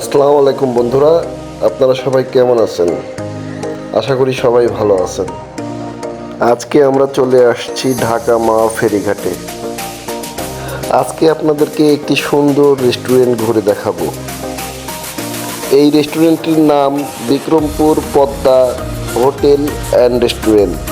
আসসালামু আলাইকুম বন্ধুরা, আপনারা সবাই কেমন আছেন? আশা করি সবাই ভালো আছেন। আজকে আমরা চলে আসছি ঢাকা মা ফেরিঘাটে। আজকে আপনাদেরকে একটি সুন্দর রেস্টুরেন্ট ঘুরে দেখাবো। এই রেস্টুরেন্টটির নাম Bikrampur Padma hotel and restaurant.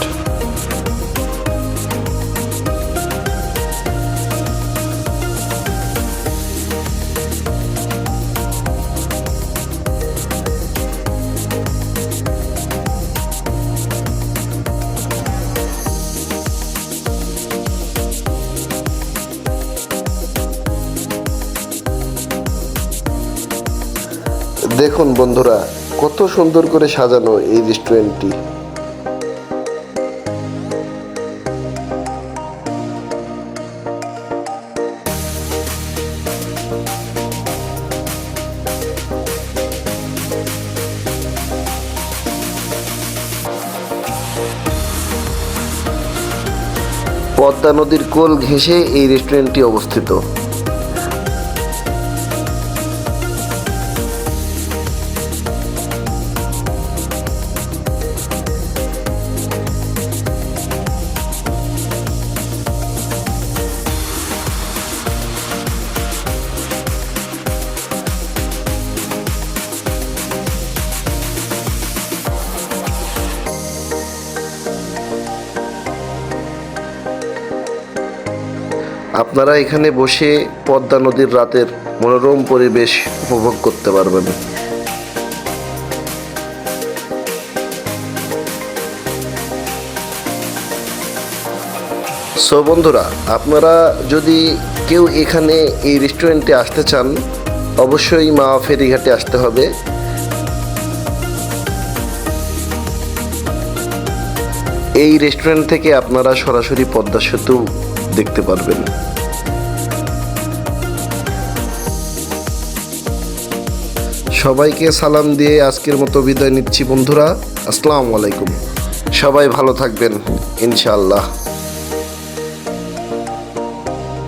দেখুন বন্ধুরা, কত সুন্দর করে সাজানো এই রেস্টুরেন্টটি পদ্মা নদীর কোল ঘেঁষে এই রেস্টুরেন্টটি অবস্থিত। আপনারা এখানে বসে পদ্মা নদীর রাতের মনোরম পরিবেশ উপভোগ করতে পারবেন। সো বন্ধুরা, আপনারা যদি কেউ এখানে এই রেস্টুরেন্টে আসতে চান, অবশ্যই মা ফেরিঘাটে আসতে হবে। এই রেস্টুরেন্ট থেকে আপনারা সরাসরি পদ্মা সেতু দেখতে পারবেন। সবাইকে সালাম দিয়ে আজকের মতো বিদায় নিচ্ছি বন্ধুরা। আসসালামু আলাইকুম। সবাই ভালো থাকবেন, ইনশাআল্লাহ।